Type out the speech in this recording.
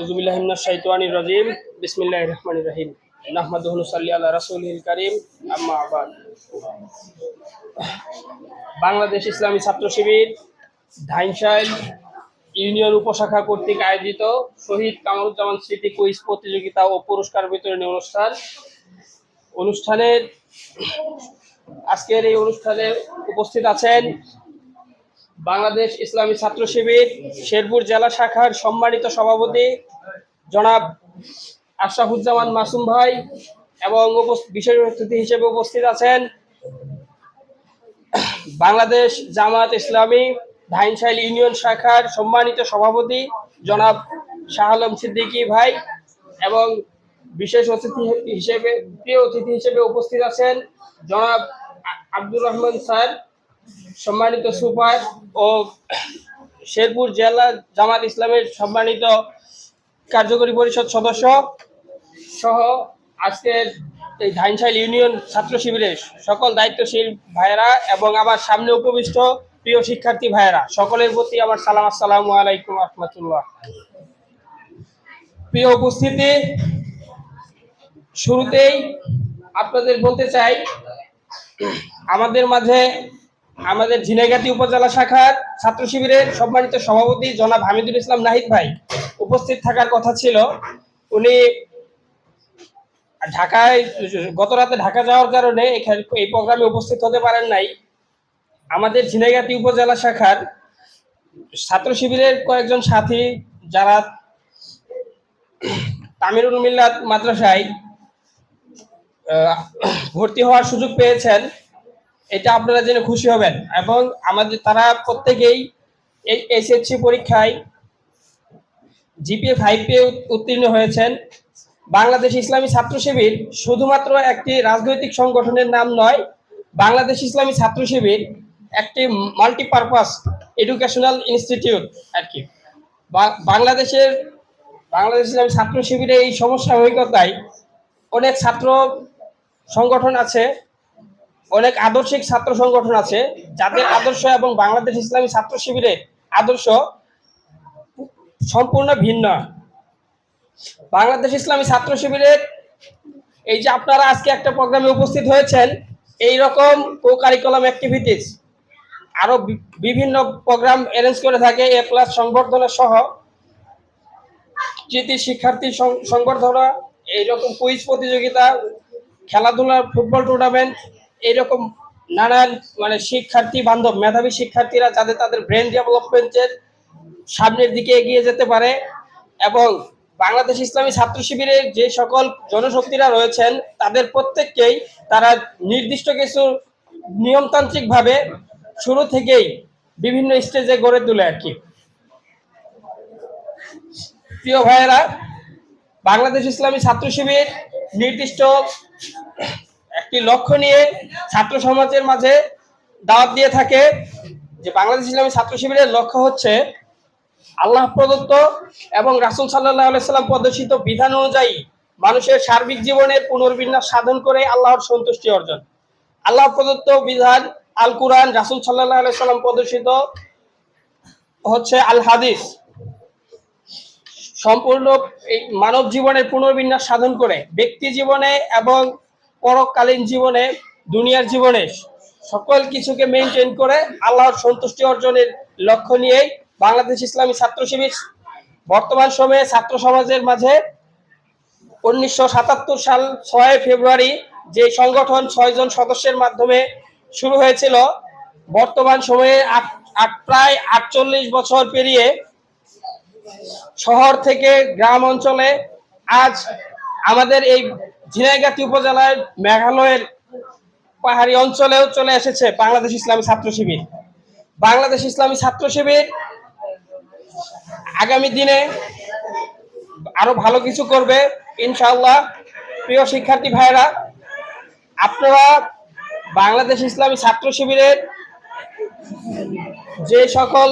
আউজুবিল্লাহিমিনাশ শাইতানির রাজিম। বিসমিল্লাহির রহমানির রহিম। বাংলাদেশ ইসলামী ছাত্র শিবির ধাইনশাইল ইউনিয়ন উপশাখা কর্তৃক আয়োজিত শহীদ কামরুজ্জামান স্মৃতি কুইজ প্রতিযোগিতা ও পুরস্কার বিতরণী অনুষ্ঠান। অনুষ্ঠানের, আজকের এই অনুষ্ঠানে উপস্থিত আছেন বাংলাদেশ ইসলামী ছাত্র শিবির, শেরপুর জেলা শাখার সম্মানিত সভাপতি জনাব আশরাফুজ্জামান মাসুম ভাই এবং বিশেষ অতিথি হিসেবে উপস্থিত আছেন বাংলাদেশ জামাত ইসলামী ধাইনশাইল ইউনিয়ন শাখার সম্মানিত সভাপতি জনাব শাহ আলম সিদ্দিকী ভাই এবং বিশেষ অতিথি হিসেবে, প্রিয় অতিথি হিসেবে উপস্থিত আছেন জনাব আব্দুর রহমান স্যার। সম্মানিত সুপার ও শেরপুর জেলা জামাত ইসলামের সম্মানিত কার্যকরী পরিষদ সদস্য সহ আজকের এই ধাইনশাইল ইউনিয়ন ছাত্র শিবিরের সকল দায়িত্বশীল ভাইয়েরা এবং আমার সামনে উপবিষ্ট প্রিয় শিক্ষার্থী ভাইয়েরা, সকলের প্রতি আমার সালাম, আসসালামু আলাইকুম রহমতুল্লাহ। প্রিয় উপস্থিতি, শুরুতেই আপনাদের বলতে চাই, আমাদের মাঝে আমাদের ঝিনাইগাতি উপজেলা শাখার ছাত্র শিবিরের সম্মানিত সভাপতি জনাব হামিদুল ইসলাম নাহিদ ভাই উপস্থিত থাকার কথা ছিল। উনি ঢাকায়, গত রাতে ঢাকা যাওয়ার কারণে এই প্রোগ্রামে উপস্থিত হতে পারেন নাই। আমাদের ঝিনাইগাতি উপজেলা শাখার ছাত্র শিবিরের কয়েকজন সাথী যারা তামিরুল মিল্লাত মাদ্রাসায় ভর্তি হওয়ার সুযোগ পেয়েছেন। এটা আপনারা জেনে খুশি হবেন। এবং আমাদের তারা প্রত্যেকেই এই এসএসসি পরীক্ষায় জিপিএ ফাইভ পেয়ে উত্তীর্ণ হয়েছেন। বাংলাদেশ ইসলামী ছাত্র শিবির শুধুমাত্র একটি রাজনৈতিক সংগঠনের নাম নয়, বাংলাদেশ ইসলামী ছাত্র শিবির একটি মাল্টিপারপাস এডুকেশনাল ইনস্টিটিউট আর কি। বাংলাদেশের, বাংলাদেশ ইসলামী ছাত্র শিবিরের এই সমস্যাবহিকতায় অনেক ছাত্র সংগঠন আছে। অনেক আদর্শিক ছাত্র সংগঠন আছে, যাদের আদর্শ এবং বাংলাদেশ ইসলামী ছাত্র শিবিরের আদর্শ সম্পূর্ণ ভিন্ন। বাংলাদেশ ইসলামী ছাত্র শিবিরের এই যে আপনারা আজকে একটা প্রোগ্রামে উপস্থিত হয়েছেন, এই রকম কো কারিকুলাম অ্যাক্টিভিটিস আরও বি- বিভিন্ন প্রোগ্রাম অ্যারেঞ্জ করে থাকে এ প্লাস সংবর্ধনা সহ। কৃতি শিক্ষার্থী সংবর্ধনা, এইরকম কুইজ প্রতিযোগিতা খেলাধুলা ফুটবল টুর্নামেন্ট এইরকম নানান মানে শিক্ষার্থী, বান্ধব, মেধাবী শিক্ষার্থীরা যাতে তাদের ব্রেন ডেভেলপমেন্টের সামনের দিকে এগিয়ে যেতে পারে এবং বাংলাদেশ ইসলামী ছাত্র শিবিরের যে সকল জনশক্তিরা রয়েছেন, তাদের প্রত্যেককেই তারা নির্দিষ্ট কিছু নিয়মতান্ত্রিক ভাবে শুরু থেকেই বিভিন্ন স্টেজে গড়ে তোলে আর কি। প্রিয় ভাইয়েরা, বাংলাদেশ ইসলামী ছাত্র শিবির নির্দিষ্ট একটি লক্ষ্য নিয়ে ছাত্র সমাজের মাঝে দাওয়াত দিয়ে থাকে যে বাংলাদেশ ইসলামী ছাত্র শিবিরের লক্ষ্য হচ্ছে আল্লাহ প্রদত্ত এবং রাসুল সাল্লাহ সাল্লাম প্রদর্শিত বিধান অনুযায়ী মানুষের সার্বিক জীবনের পুনর্বিন্যাস সাধন করে আল্লাহর সন্তুষ্টি অর্জন। আল্লাহ প্রদত্ত বিধান আল কুরআন রাসুল সাল্লাহ সাল্লাম প্রদর্শিত হচ্ছে আল হাদিস। সম্পূর্ণ এই মানব জীবনের পুনর্বিন্যাস সাধন করে ব্যক্তি জীবনে এবং পরকালীন জীবনে, দুনিয়ার জীবনে সকল কিছুকে মেনটেন করে আল্লাহর সন্তুষ্টি অর্জনের লক্ষ্য নিয়েই বাংলাদেশ ইসলামী ছাত্র শিবির বর্তমান সময়ে ছাত্র সমাজের মাঝে উনিশশো সাতাত্তর সাল ছয় ফেব্রুয়ারি যে সংগঠন ছয়জন সদস্যের মাধ্যমে শুরু হয়েছিল, বর্তমান সময়ে প্রায় আটচল্লিশ বছর পেরিয়ে শহর থেকে গ্রাম অঞ্চলে আজ আমাদের এই ঝিনাইগাতি উপজেলার মেঘালয়ের পাহাড়ি অঞ্চলেও চলে এসেছে বাংলাদেশ ইসলামী ছাত্র শিবির। বাংলাদেশ ইসলামী ছাত্র শিবির আগামী দিনে আরও ভালো কিছু করবে, ইনশাআল্লাহ। প্রিয় শিক্ষার্থী ভাইরা আপনারা বাংলাদেশ ইসলামী ছাত্র শিবিরের যে সকল